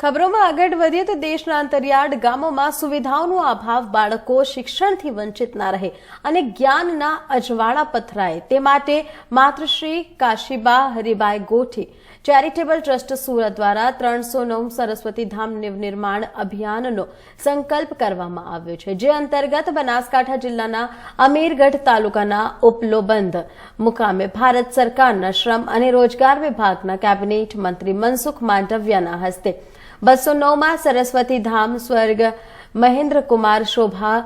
ખબરોમાં આગળ વધીએ તો દેશના અંતરિયાળ ગામોમાં સુવિધાઓનો અભાવ બાળકો શિક્ષણથી વંચિત ના રહે અને જ્ઞાનના અજવાળા પથરાય. તે માટે માતૃશ્રી કાશીબા હરિભાઈ ગોઠી, ચેરિટેબલ ટ્રસ્ટ સુરત દ્વારા ત્રણસો નવ સરસ્વતી ધામ નિર્માણ અભિયાનનો સંકલ્પ કરવામાં આવ્યો છે, જે અંતર્ગત બનાસકાંઠા જિલ્લાના અમીરગઢ તાલુકાના ઉપલોબંધ મુકામે ભારત સરકારના શ્રમ અને રોજગાર વિભાગના કેબિનેટ મંત્રી મનસુખ માંડવિયાના હસ્તે બસો નવમાં સરસ્વતી ધામ સ્વર્ગ મહેન્દ્ર કુમાર શોભા,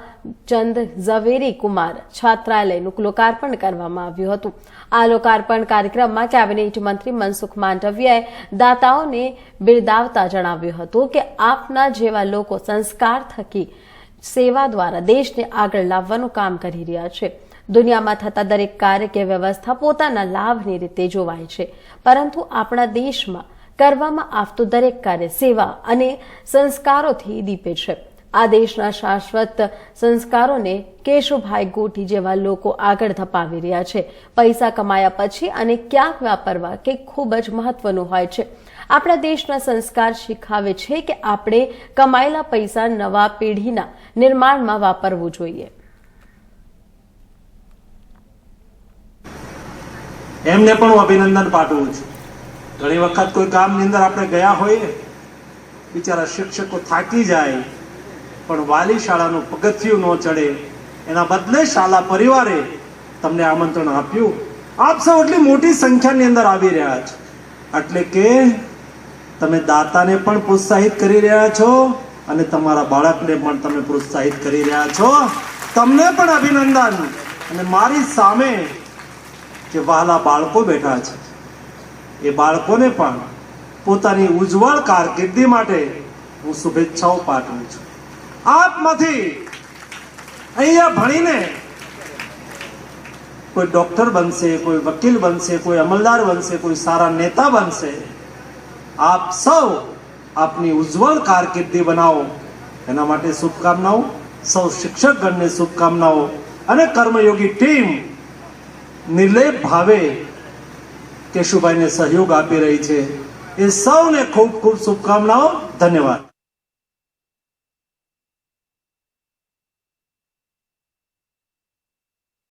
ચંદ ઝવેરી કુમાર છાત્રાલયનું લોકાર્પણ કરવામાં આવ્યું હતું. આ લોકાર્પણ કાર્યક્રમમાં કેબિનેટ મંત્રી મનસુખ માંડવિયાએ દાતાઓને બિરદાવતા જણાવ્યું હતું કે આપના જેવા લોકો સંસ્કાર થકી સેવા દ્વારા દેશને આગળ લાવવાનું કામ કરી રહ્યા છે. દુનિયામાં થતા દરેક કાર્ય કે વ્યવસ્થા પોતાના લાભની રીતે જોવાય છે. પરંતુ આપણા દેશમાં કરવામાં આવતું દરેક કાર્ય સેવા અને સંસ્કારોથી દીપે છે. આ દેશના શાશ્વત સંસ્કારોને કેશુભાઈ ગોઠી જેવા લોકો આગળ ધપાવી રહ્યા છે. પૈસા કમાયા પછી અને ક્યાંક વાપરવા કે ખૂબ જ મહત્વનું હોય છે. આપણા દેશના સંસ્કાર શીખાવે છે કે આપણે કમાયેલા પૈસા નવા પેઢીના નિર્માણમાં વાપરવું જોઈએ. એમને પણ અભિનંદન પાઠવું છું. ઘણી વખત કોઈ કામની અંદર આપણે ગયા હોઈએ, બિચારા શિક્ષકો થાકી જાય, પણ વાલી શાળાનું પગથિયું ન ચડે, એના બદલે શાળા પરિવારે તમને આમંત્રણ આપ્યું. આપ સૌ એટલી મોટી સંખ્યાની અંદર આવી રહ્યા છો. એટલે કે તમે દાતાને પણ પ્રોત્સાહિત કરી રહ્યા છો અને તમારા બાળકને પણ તમે પ્રોત્સાહિત કરી રહ્યા છો. તમને પણ અભિનંદન. અને મારી સામે જે વહાલા બાળકો બેઠા છે એ બાળકોને પણ પોતાની ઉજ્જવળ કારકિર્દી માટે હું શુભેચ્છાઓ પાઠવું છું. આપમાંથી અહીંયા ભણીને કોઈ ડોક્ટર બનશે, કોઈ વકીલ બનશે, કોઈ અમલદાર બનશે, કોઈ સારા નેતા બનશે, આપ સૌ આપની ઉજ્જવળ કારકિર્દી બનાવો. એના માટે શુભકામનાઓ, સૌ શિક્ષકગણને શુભકામનાઓ અને કર્મયોગી ટીમ નિર્લેપ ભાવે કેશુભાઈને સહયોગ આપી રહી છે. એ સૌને ખૂબ ખૂબ શુભકામનાઓ. ધન્યવાદ.